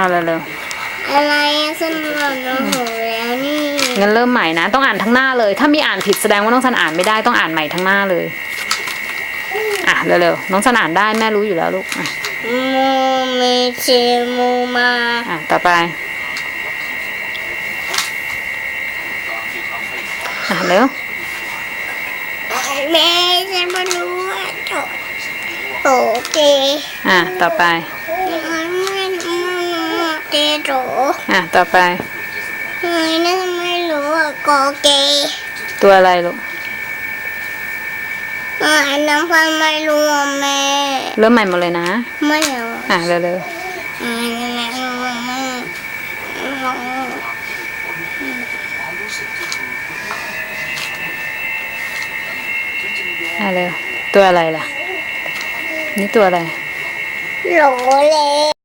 เอาเร็วอะไรอะสนุกโอ้โหแล้วนี่ๆงั้นเริ่มใหม่นะ ต้องอ่านทั้งหน้าเลย ถ้ามีอ่านผิดแสดงว่าน้องสันอ่านไม่ได้ต้องอ่านใหม่ทั้งหน้าเลย อะเร็วๆน้องสันอ่านได้แม่รู้อยู่แล้วลูกอะมูเมเชมูมาอะต่อไปอะเร็วแม่ฉันไม่รู้ว่าโถโอเคอะต่อไปไม่ไม่ เจโถอะต่อไป เฮ้ยนั่นไม่รู้ว่าโกเกตัวอะไรลูกเอออันนั้นพันไม่รู้ว่าแม่เริ่มใหม่หมดเลยนะ ไม่เอาอะเร็วเออแม่รู้ว่าแม่ร้องๆอะเร็วตัวอะไรล่ะ นี่ตัวอะไรโหลเลย